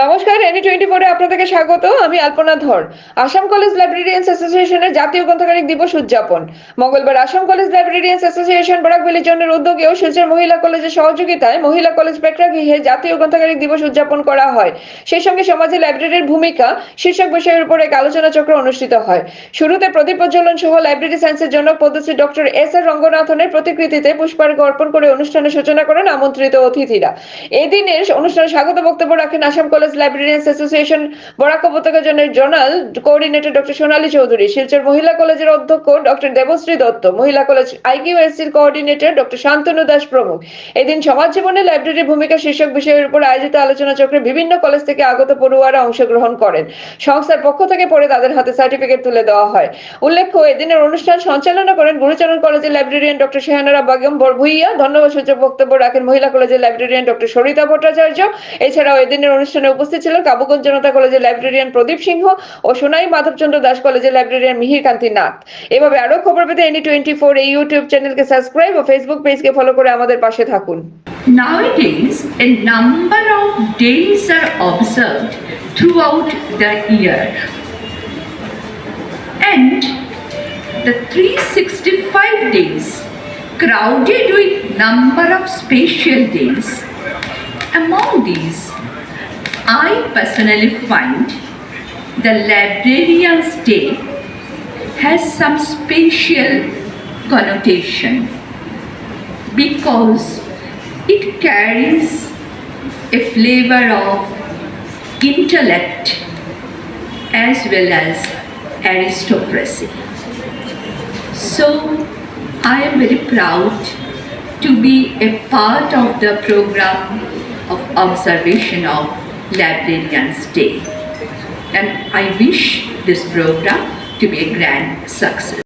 নমস্কার any twenty ফোরে আপনাদেরকে স্বাগত। আমি আলপনা ধর। আসাম কলেজ লাইব্রেরিয়ান্স অ্যাসোসিয়েশনের জাতীয় গ্রন্থাগারিক দিবস উদযাপন। মঙ্গলবার Assam college librarians association Barak valley জনের উদ্যোগে ও শিলচর মহিলা কলেজের সহযোগিতায় মহিলা কলেজ প্রেক্ষাগৃহে জাতীয় গ্রন্থাগারিক দিবস উদযাপন করা হয়। সেই সঙ্গে সমাজে লাইব্রেরির ভূমিকা, শীর্ষক বিষয়ের উপর এক আলোচনা চক্র অনুষ্ঠিত হয়। শুরুতে প্রদীপ প্রজ্বলন সহ লাইব্রেরি সায়েন্সের জনক পদ্মশ্রী ডক্টর এস আর রঙ্গনাথনের প্রতিকৃতিতে পুষ্পার্ঘ অর্পণ করে অনুষ্ঠানের সূচনা করেন আমন্ত্রিত অতিথিরা। এদিনের অনুষ্ঠানে স্বাগত বক্তব্য রাখেন Assam college librarians association, Barak উপত্যকা জোনের zonal, coordinator doctor Sonali Chowdhury, Silchar মহিলা কলেজের অধ্যক্ষ ডক্টর দেবশ্রী দত্ত, মহিলা কলেজ আইকিউএসসির কোঅর্ডিনেটর ডক্টর শান্তনু দাস প্রমুখ। এদিন সমাজ জীবনে লাইব্রেরির ভূমিকা শীর্ষক বিষয়ের উপর আয়োজিত আলোচনা চক্রে বিভিন্ন কলেজ থেকে আগত পড়ুয়ারা অংশগ্রহণ করেন। সংস্থার পক্ষ থেকে পরে তাদের হাতে সার্টিফিকেট তুলে দেওয়া হয়। উল্লেখ্য, এদিনের অনুষ্ঠান সঞ্চালনা করেন গুরুচরণ কলেজের লাইব্রেরিয়ান ডক্টর শেহানারা বেগম ভুইয়া ধন্যবাদ সূচক বক্তব্য রাখেন মহিলা কলেজের লাইব্রেরিয়ান ডক্টর সরিতা ভট্টাচার্য। এছাড়াও এদিনের অনুষ্ঠানে উপস্থিত ছিলেন কাবুগঞ্জ জনতা কলেজের লাইব্রেরিয়ান প্রদীপ সিংহ ও সোনাই মাধবচন্দ্র দাস কলেজের লাইব্রেরিয়ান মিহির কান্তি নাথ এভাবে আরও খবর পেতে এনি টোয়েন্টি ফোর এই ইউটিউব চ্যানেলকে সাবস্ক্রাইব ও ফেসবুক পেজকে ফলো করে আমাদের পাশে থাকুন Nowadays, a number of days are observed throughout the year. And the 365 days crowded with number of special days. Among these, I personally find the Librarian's Day has some special connotation because it carries a flavor of intellect as well as aristocracy. So, I am very proud to be a part of the program of observation of Librarians Day. And I wish this program to be a grand success.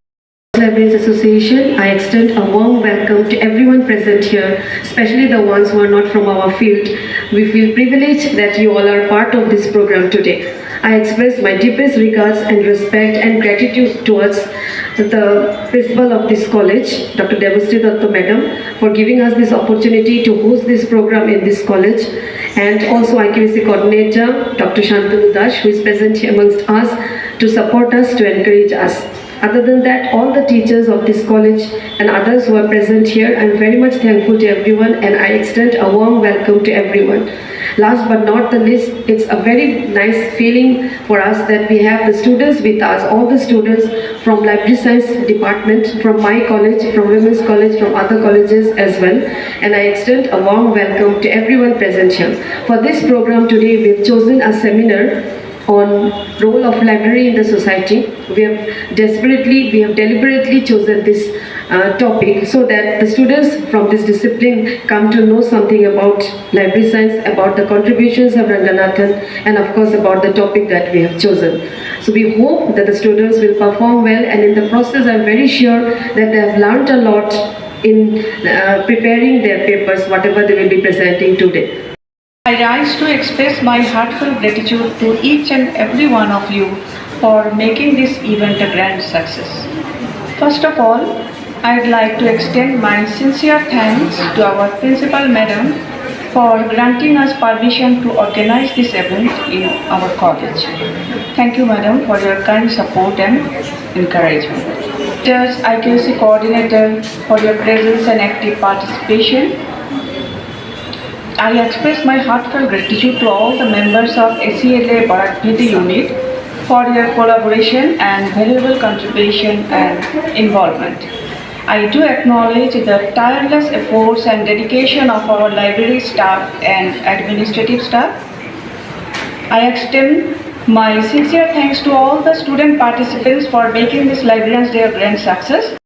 Libraries Association, I extend a warm welcome to everyone present here, especially the ones who are not from our field. We feel privileged that you all are part of this program today. I express my deepest regards and respect and gratitude towards the principal of this college, Dr. Devastri Datta Madam, for giving us this opportunity to host this program in this college, and also IQVC coordinator, Dr. Shantanu Dash, who is present here amongst us to support us, to encourage us. Other than that, all the teachers of this college and others who are present here, I'm very much thankful to everyone and I extend a warm welcome to everyone. Last but not the least, it's a very nice feeling for us that we have the students with us, all the students from library science department, from my college, from women's college, from other colleges as well. And I extend a warm welcome to everyone present here. For this program today, we've chosen a seminar on role of library in the society. We have desperately, we have deliberately chosen this uh, topic so that the students from this discipline come to know something about library science, about the contributions of Ranganathan, and of course about the topic that we have chosen. So we hope that the students will perform well, and in the process, I'm very sure that they have learned a lot in uh, preparing their papers, whatever they will be presenting today. I rise to express my heartfelt gratitude to each and every one of you for making this event a grand success. First of all, I'd like to extend my sincere thanks to our principal madam for granting us permission to organize this event in our college. Thank you madam for your kind support and encouragement. Teachers, IQC coordinator for your presence and active participation I express my heartfelt gratitude to all the members of ACLA Barakpiti unit for their collaboration and valuable contribution and involvement. I do acknowledge the tireless efforts and dedication of our library staff and administrative staff. I extend my sincere thanks to all the student participants for making this Librarians Day a grand success.